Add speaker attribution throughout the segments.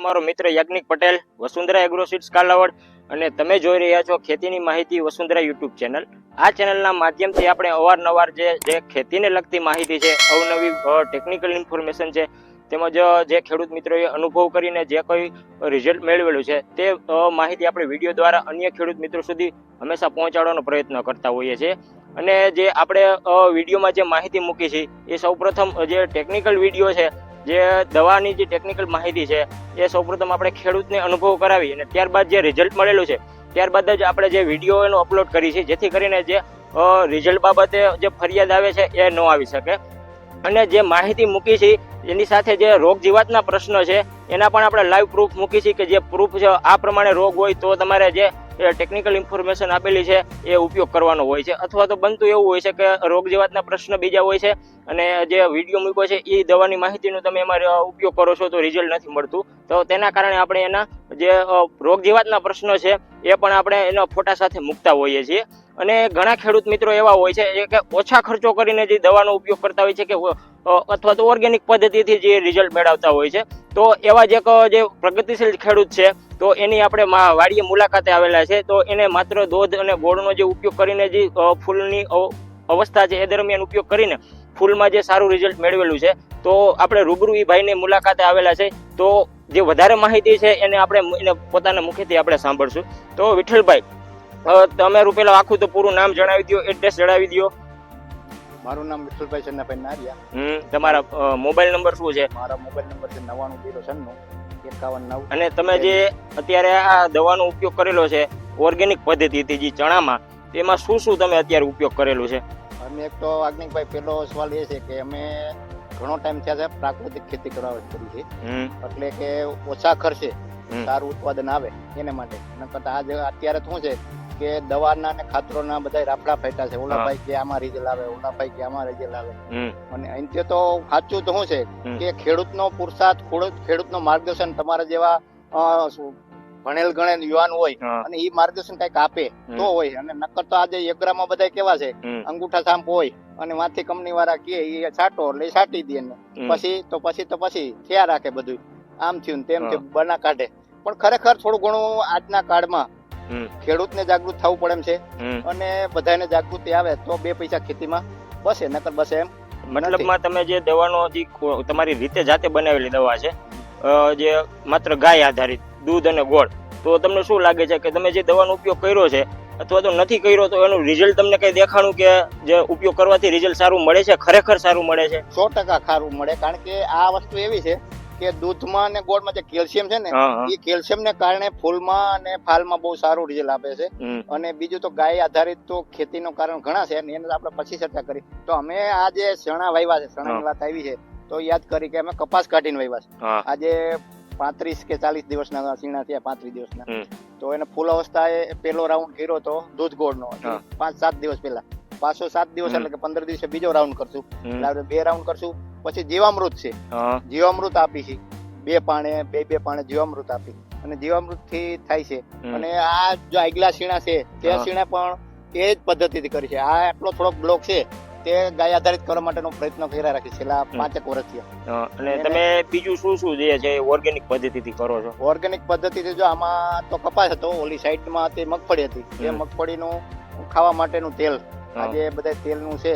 Speaker 1: તમારો મિત્ર યજ્ઞિક પટેલ, વસુંધરા એગ્રોસીડ્સ કાલાવડ અને તમે જોઈ રહ્યા છો ખેતીની માહિતી વસુંધરા યુટ્યુબ ચેનલ આ ચેનલના માધ્યમથી આપણે અવારનવાર જે ખેતીને લગતી માહિતી છે, અવનવી ટેકનિકલ ઇન્ફોર્મેશન છે, તેમજ જે ખેડૂત મિત્રોએ અનુભવ કરીને જે કોઈ રિઝલ્ટ મેળવેલું છે, તે માહિતી આપણે વીડિયો દ્વારા અન્ય ખેડૂત મિત્રો સુધી હંમેશા પહોંચાડવાનો પ્રયત્ન કરતા હોઈએ છીએ. અને જે આપણે વિડીયોમાં જે માહિતી મૂકી છે, એ સૌપ્રથમ જે ટેકનિકલ વીડિયો છે જે દવાની જે ટેકનિકલ માહિતી છે, એ સૌપ્રથમ આપણે ખેડૂતને અનુભવ કરાવી અને ત્યારબાદ જે રિઝલ્ટ મળેલું છે, ત્યારબાદ જ આપણે જે વીડિયો એનો અપલોડ કરી છે, જેથી કરીને જે રિઝલ્ટ બાબતે જે ફરિયાદ આવે છે, એ ન આવી શકે. અને જે માહિતી મૂકી છે, એની સાથે જે રોગ જીવાતના પ્રશ્નો છે, એના પણ આપણે લાઈવ પ્રૂફ મૂકી છે કે જે પ્રૂફ છે, આ પ્રમાણે રોગ હોય તો તમારે જે ટેકનિકલ ઇન્ફોર્મેશન આપેલી છે, એ ઉપયોગ કરવાનો હોય છે. અથવા તો બનતું એવું હોય છે કે રોગ જેવાતના પ્રશ્ન બીજા હોય છે અને જે વીડિયો મૂક્યો છે એ દવાની માહિતીનો તમે એમાં ઉપયોગ કરો છો તો રિઝલ્ટ નથી મળતું. તો તેના કારણે આપણે એના જે રોગ જીવાતના પ્રશ્નો છે, એ પણ આપણે એના ફોટા સાથે મૂકતા હોઈએ છીએ. અને ઘણા ખેડૂત મિત્રો એવા હોય છે કે ઓછા ખર્ચો કરીને જે દવાનો ઉપયોગ કરતા હોય છે કે અથવા તો ઓર્ગેનિક પદ્ધતિથી જે રિઝલ્ટ મેળવતા હોય છે. તો એવા જે એક, જે પ્રગતિશીલ ખેડૂત છે, તો એની આપણે વાડીએ મુલાકાતે આવેલા છે. તો એને માત્ર દોધ અને ગોળનો જે ઉપયોગ કરીને જે ફૂલની અવ- અવસ્થા છે એ દરમિયાન ઉપયોગ કરીને ફૂલમાં જે સારું રિઝલ્ટ મેળવેલું છે. તો આપણે રૂબરૂ એ ભાઈની મુલાકાતે આવેલા છે. તો જે વધારે માહિતી છે એને આપણે એને પોતાના મુખેથી આપણે સાંભળશું. તો વિઠ્ઠલભાઈ તમે રૂપેલા આખું તો પૂરું નામ જણાવી દો એડ્રેસ જણાવી દો
Speaker 2: મારું નામ વિઠ્ઠલભાઈ ચન્નાભાઈ નારિયા.
Speaker 1: હમ તમારા મોબાઈલ નંબર શું છે?
Speaker 2: મારા મોબાઈલ નંબર છે નવાણું જીરો છન્નું એકાવન નવ.
Speaker 1: અને તમે જે અત્યારે આ દવાનો ઉપયોગ કરેલો છે ઓર્ગેનિક પદ્ધતિ હતી જે ચણામાં તેમાં શું શું તમે અત્યારે ઉપયોગ કરેલું છે?
Speaker 2: અમે એક તો આગનિકભાઈ પહેલો સવાલ એ છે કે અમે ઘણો ટાઈમ થયા છે પ્રાકૃતિક ખેતી કરવા કરી છે. એટલે કે ઓછા ખર્ચે સારું ઉત્પાદન આવે એને માટે. નકર આજે અત્યારે શું છે કે દવાના ને ખાતરોના બધા રાફડા ફેટા છે. ઓલા ભાઈ કે આમાં રિઝલ્ટ લાવે ઓલા ભાઈ કે આમાં રિઝલ્ટ
Speaker 1: લાવે
Speaker 2: અને અંતે તો સાચું તો શું છે? કે ખેડૂતનો ખેડૂત ખેડૂતનો માર્ગદર્શન તમારા જેવા ભણેલ ગણેલ યુવાન હોય અને એ માર્ગદર્શન કંઈક આપે તો હોય. અને નક્કર તો આજે યગ્રામાં બધા કેવા છે? અંગૂઠા સાંપ હોય અને માથી કંપની વાળા કે એ છાંટો એટલે છાંટી દે પછી તો પછી તો પછી થયા રાખે બધું આમ થયું ને તેમ. થયું બના કાઢે. પણ ખરેખર થોડું ઘણું આજના કાળમાં. ખેડૂતને જાગૃત થવું પડે એમ છે. અને બધાને જાગૃતિ આવે તો બે પૈસા ખેતીમાં બસે નકર બસે એમ
Speaker 1: મતલબમાં તમે જે દવાનો જે તમારી રીતે જાતે બનાવેલી દવા છે જે માત્ર ગાય આધારિત દૂધ અને ગોળ તો તમને શું લાગે છે કે તમે જે દવાનો ઉપયોગ કર્યો છે અથવા તો નથી કર્યો તો એનું રિઝલ્ટ તમને કઈ દેખાણું કે જે ઉપયોગ કરવાથી રિઝલ્ટ સારું મળે છે ખરેખર સારું મળે છે?
Speaker 2: સો ટકા સારું મળે કારણ કે આ વસ્તુ એવી છે કે દૂધમાં અને ગોળમાં જે કેલ્શિયમ છે ને એ કેલ્શિયમ ને કારણે ફૂલમાં અને ફાલમાં બહુ સારું રિઝલ્ટ આપે છે. અને બીજું તો ગાય આધારિત તો ખેતીનું કારણ ઘણા છે અને એને આપણે પછી ચર્ચા કરી. તો અમે આ જે ચણા વાવ્યા છે ચણાની વાત આવી છે તો યાદ કરી કે અમે કપાસ કાઢીને વાવ્યા છે. આજે પાંત્રીસ કે ચાલીસ દિવસના સીણા થયા પાંત્રીસ દિવસના. તો એને ફૂલ અવસ્થાએ પેલો રાઉન્ડ કર્યો તો દૂધ ગોળનો. પાંચ સાત દિવસ પહેલા. પાછો સાત દિવસ એટલે કે પંદર દિવસે બીજો રાઉન્ડ કરશું. બે રાઉન્ડ કરશું. પછી જીવામૃત છે. જીવામૃત આપી છે. બે પાણે બે બે પાણે જીવામૃત આપી. અને જીવામૃતથી થાય છે. અને આ જો આગલા સીણા છે તે
Speaker 1: શીણા
Speaker 2: સીણા પણ એ જ પદ્ધતિથી કરી છે. આ આટલો થોડોક બ્લોક છે તે ગાય આધારિત કરવા માટેનો પ્રયત્ન કર્યા રાખી છેલ્લા. પાંચેક વર્ષથી.
Speaker 1: અને તમે બીજું શું શું જે છે ઓર્ગેનિક પદ્ધતિથી કરો છો?
Speaker 2: ઓર્ગેનિક પદ્ધતિથી જો આમાં તો કપાસ હતો ઓલી સાઈડમાં તે મગફળી હતી. તે
Speaker 1: હમ.
Speaker 2: મગફળીનું ખાવા માટેનું તેલ. આજે બધા તેલનું છે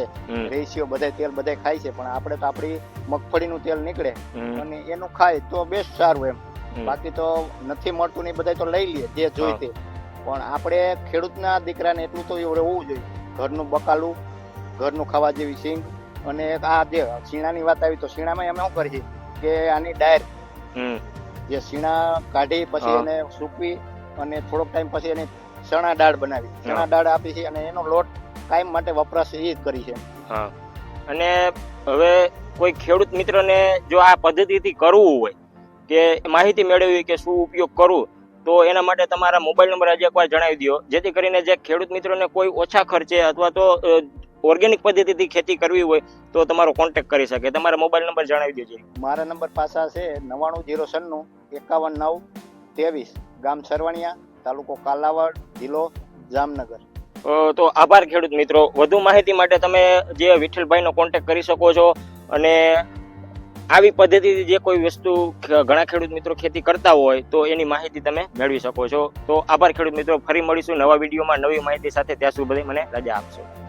Speaker 2: રેશિયો બધા તેલ બધા ખાય છે પણ આપણે તો આપણી મગફળીનું તેલ નીકળે અને એનું ખાય તો બેસ્ટ સારું એમ. બાકી તો નથી મળતું ને બધા તો લઈ લઈએ જે જોઈ તે. પણ આપણે ખેડૂતના દીકરાને એટલું તો રહેવું જોઈએ. ઘરનું બકાલું ઘરનું ખાવા જેવી સિંગ અને આ જે શીણાની વાત આવી તો શીણામાં અમે શું કરીએ કે આની ડાયર જે શીણા કાઢી પછી એને સૂકવી અને થોડોક ટાઈમ પછી એને ચણા દાળ બનાવી. ચણા દાળ આપી છે અને એનો લોટ કાયમ માટે વપરાશ એ જ કરી છે.
Speaker 1: હા. અને હવે કોઈ ખેડૂત મિત્રને જો આ પદ્ધતિથી કરવું હોય કે માહિતી મેળવવી કે શું ઉપયોગ કરવું તો એના માટે તમારા મોબાઈલ નંબર આજે એકવાર જણાવી દો જેથી કરીને જે ખેડૂત મિત્રોને કોઈ ઓછા ખર્ચે અથવા તો ઓર્ગેનિક પદ્ધતિથી ખેતી કરવી હોય તો તમારો કોન્ટેક્ટ કરી શકે. તમારા મોબાઈલ નંબર જણાવી દેજો
Speaker 2: મારા નંબર પાસા છે નવ્વાણું જીરો સન્નું એકાવન નવ ત્રેવીસ. ગામ સરવણિયા તાલુકો કાલાવાડ જિલ્લો જામનગર.
Speaker 1: તો આભાર ખેડૂત મિત્રો. વધુ માહિતી માટે તમે જે વિઠ્ઠલભાઈનો કોન્ટેક્ટ કરી શકો છો અને આવી પદ્ધતિથી જે કોઈ વસ્તુ ઘણા ખેડૂત મિત્રો ખેતી કરતા હોય તો એની માહિતી તમે મેળવી શકો છો. તો આભાર ખેડૂત મિત્રો. ફરી મળીશું નવા વિડીયોમાં નવી માહિતી સાથે. ત્યાં સુધી મને રજા આપશો.